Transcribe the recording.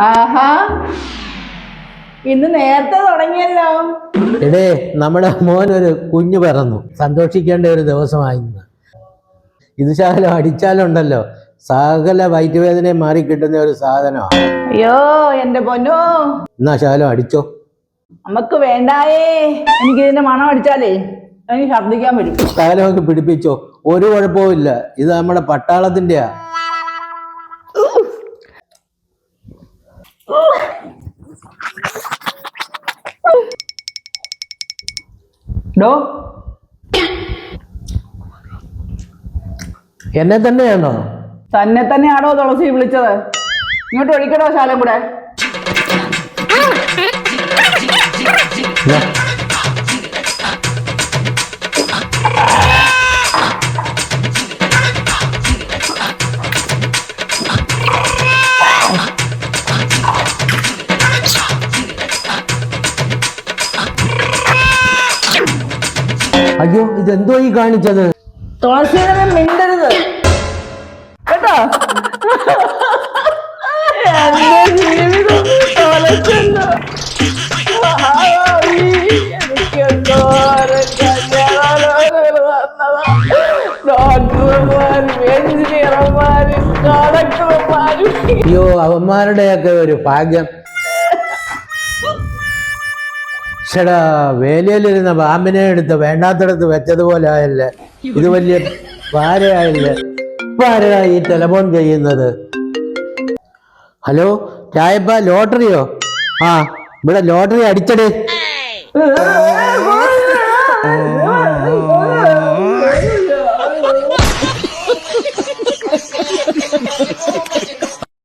ആഹാ. ഇന്ന് നേരത്തെ തുടങ്ങിയല്ലോ. എടേ നമ്മുടെ മോൻ ഒരു കുഞ്ഞു പിറന്നു. സന്തോഷിക്കേണ്ട ഒരു ദിവസമായി ഇന്ന്. ഇത് ശകലം അടിച്ചാലുണ്ടല്ലോ. സകല വയറ്റുവേദനയും മാറി കിട്ടുന്ന ഒരു സാധനമാണ്. അയ്യോ എന്റെ പൊന്നോ. എന്നാ ശകലം അടിച്ചോ. നമുക്ക് വേണ്ടായേ. എനിക്ക് ഇതിന്റെ മണം അടിച്ചാലേ. എനിക്ക് ഛർദ്ദിക്കാൻ പറ്റും. ശകലമൊക്കെ പിടിപ്പിച്ചോ. ഒരു കുഴപ്പവും ഇല്ല. ഇത് നമ്മുടെ പട്ടാളത്തിന്റെയാ. ഡോ. എന്നെ തന്നെയാണോ? തന്നെ തന്നെയാണോ തുളസി വിളിച്ചത്? ഇങ്ങോട്ട് ഒഴിക്കടോ ശാലം കൂടെ. അയ്യോ ഇത് എന്തോ ഈ കാണിച്ചത്? തുളസിയുടെ മിണ്ടരുത്. കേട്ടോ? അയ്യോ അവന്മാരുടെയൊക്കെ ഒരു ഭാഗ്യം. ഷടാ വേലിയിലിരുന്ന പാമ്പിനെ എടുത്ത് വേണ്ടാത്തടത്ത് വെച്ചതുപോലെ ആയല്ലേ? ഇത് വലിയ ഭാരയായില്ലേ? ഇപ്പൊ ആരാ ഈ ടെലഫോൺ ചെയ്യുന്നത്? ഹലോ ചായപ്പ ലോട്ടറിയോ? ആ ഇവിടെ ലോട്ടറി അടിച്ചടേ.